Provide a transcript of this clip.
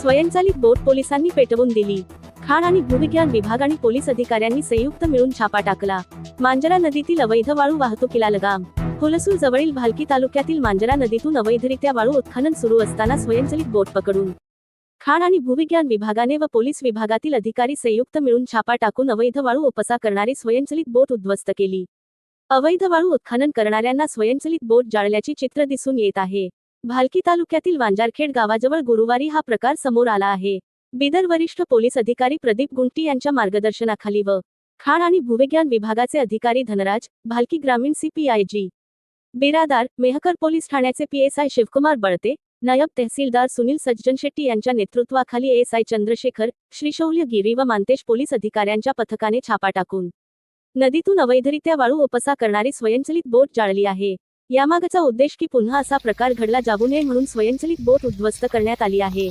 स्वयंचलित बोट पोलिसांनी पेटवून दिली. खाण आणि भूविज्ञान विभाग आणि पोलीस अधिकाऱ्यांनी संयुक्त मिळून छापा टाकला. मांजरा नदीतील अवैध वाळू वाहतुकीला लगाम. हुलसूर जवळील भालकी तालुक्यातील मांजरा नदीतून अवैधरित्या वाळू उत्खनन सुरू असताना स्वयंचलित बोट पकडून. खाण आणि भूविज्ञान विभागाने व पोलीस विभागातील अधिकारी संयुक्त मिळून छापा टाकून अवैध वाळू उपसा करणारी स्वयंचलित बोट उद्ध्वस्त केली. अवैध वाळू उत्खनन करणाऱ्यांना स्वयंचलित बोट जाळल्याची चित्र दिसून येत आहे. भालकी तालुक्यातील वांजारखेड गावाजवळ गुरुवारी हा प्रकार समोर आला आहे. बिदर वरिष्ठ पोलीस अधिकारी प्रदीप गुंटी यांच्या मार्गदर्शनाखाली व खाण आणि भूविज्ञान विभागाचे अधिकारी धनराज भालकी ग्रामीण सीपीआयजी बिरादार मेहकर पोलीस ठाण्याचे पीएसआय शिवकुमार बळते नायब तहसीलदार सुनील सज्जन शेट्टी यांच्या नेतृत्वाखाली एएसआय चंद्रशेखर श्रीशौल्य गिरी व मानतेश पोलीस अधिकाऱ्यांच्या पथकाने छापा टाकून. नदीतून अवैधरित्या वाळू उपसा करणारी स्वयंचलित बोट जाळली आहे. यामागचा उद्देश की पुन्हा असा प्रकार घडला जाऊ नये म्हणून स्वयंचलित बोट उद्ध्वस्त करण्यात आली आहे.